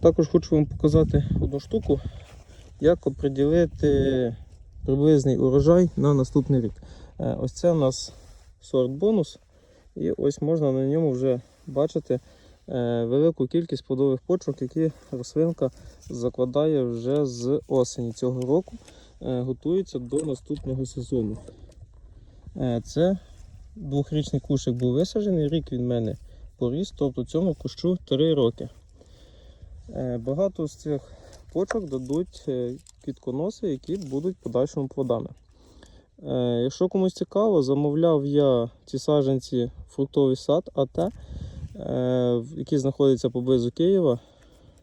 Також хочу вам показати одну штуку, як оприділити приблизний урожай на наступний рік. Е, Ось це у нас сорт бонус, і ось можна на ньому вже бачити е, велику кількість плодових почок, які рослинка закладає вже з осені цього року, е, готується до наступного сезону. Це двохрічний кущик був висаджений, рік він в мене поріс, тобто цьому кущу 3 роки. Е, Багато з цих почок дадуть е, квітконоси, які будуть подальшими плодами. Е, Якщо комусь цікаво, замовляв я ці саджанці фруктовий сад АТ, який знаходиться поблизу Києва.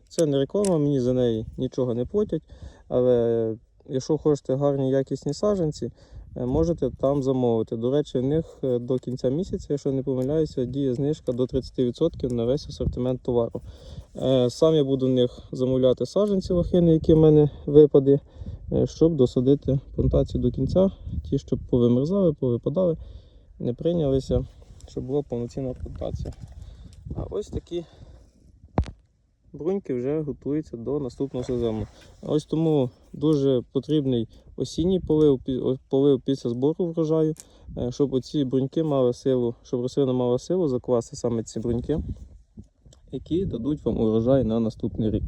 Це не реклама, мені за неї нічого не платять. Але якщо хочете гарні якісні саджанці, можете там замовити. До речі, в них е, до кінця місяця, якщо не помиляюся, діє знижка до 30% на весь асортимент товару. Е, Сам я буду в них замовляти саджанці лохини, які в мене випади, е, щоб досадити плантацію до кінця. Ті, щоб повимерзали, повипадали, не прийнялися, щоб була повноцінна плантація. А ось такі бруньки вже готуються до наступного сезону. Ось тому дуже потрібний осінній полив, полив після збору врожаю, е, щоб оці бруньки мали силу, щоб рослина мала силу закласти саме ці бруньки, які дадуть вам урожай на наступний рік.